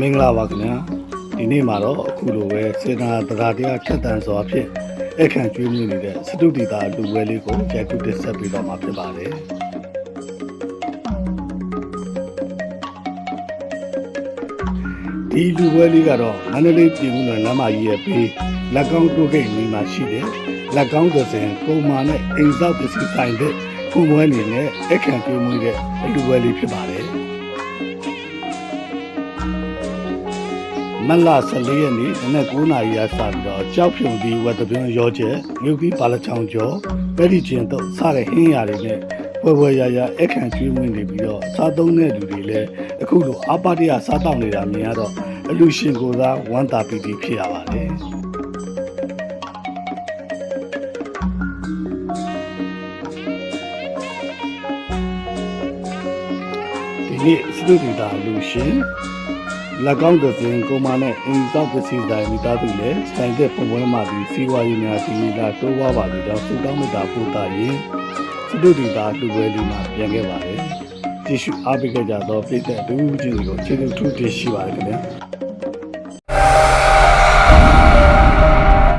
မင်္ဂလာပါခင်ဗျာဒီနေ့မှာတော့အခုလိုပဲစေနာတရားတရားထက်တန်စွာဖြင့်အခန့်ကျွေးမြနေတဲ့စတုဒီတာလူဝဲလေးကိုရိုက်ကူးတက်ဆက်ပေးတော့မှာဖြစ်ပါတယ်ဒီလူဝဲလေးကတော့မန္တလေးပြည်မှုနယ်လမ်းမကြီးရဲ့ဘေးလက်ကောင်းတိုးဂိတ်နီးမှာရှိတယ်လက်ကောင်းသစဉ်ပုံမာနဲ့အိမ်ဆောက်ပစ္စည်းဆိုင်တဲ့ခုပွဲနေနဲ့အခန့်ကျွေးမြတဲ့လူဝဲလေးဖြစ်ပါတယ် မတ်လ14ရက်နေ့နနက်9:00နာရီအစပြီးတော့ကြောက်ဖြုံဒီဝတ်တပြုံးရောကျဲမြုပ်ပြီးပါလချောင်းကျော်ပဲဒီချင်းတော့စတဲ့ဟင်းရတွေနဲ့ပွဲပွဲရရအခန့်ကျွေးမွေးနေပြီးတော့စားသုံးတဲ့လူတွေလည်းအခုလိုအပါတရစားတောက်နေတာမြင်ရတော့အလူရှင်ကိုယ်စားဝမ်းသာပီတိဖြစ်ရပါတယ်ဒီနေ့စတူဒီတာလူရှင်လက်ကော င်းကစင်ကိုမာနဲ့အင်တောက်ပစ္စည်းဆိုင်မိသားစုလည်းဆိုင်တဲ့ပုံပွဲမှာပြီးစီဝါရေးများဒီလာတိုးဝါပါပြီးတော့စူတောင်းမတာပို့တာရင်စတုဒီတာလူပွဲလေးမှာပြန်ခဲ့ပါတယ်။ကြည့်ရှုအားပေးကြတော့ပြည်သက်အတူချင်းတွေကိုကျေးဇူးထူးတင်ရှိပါတယ်ခင်ဗျာ။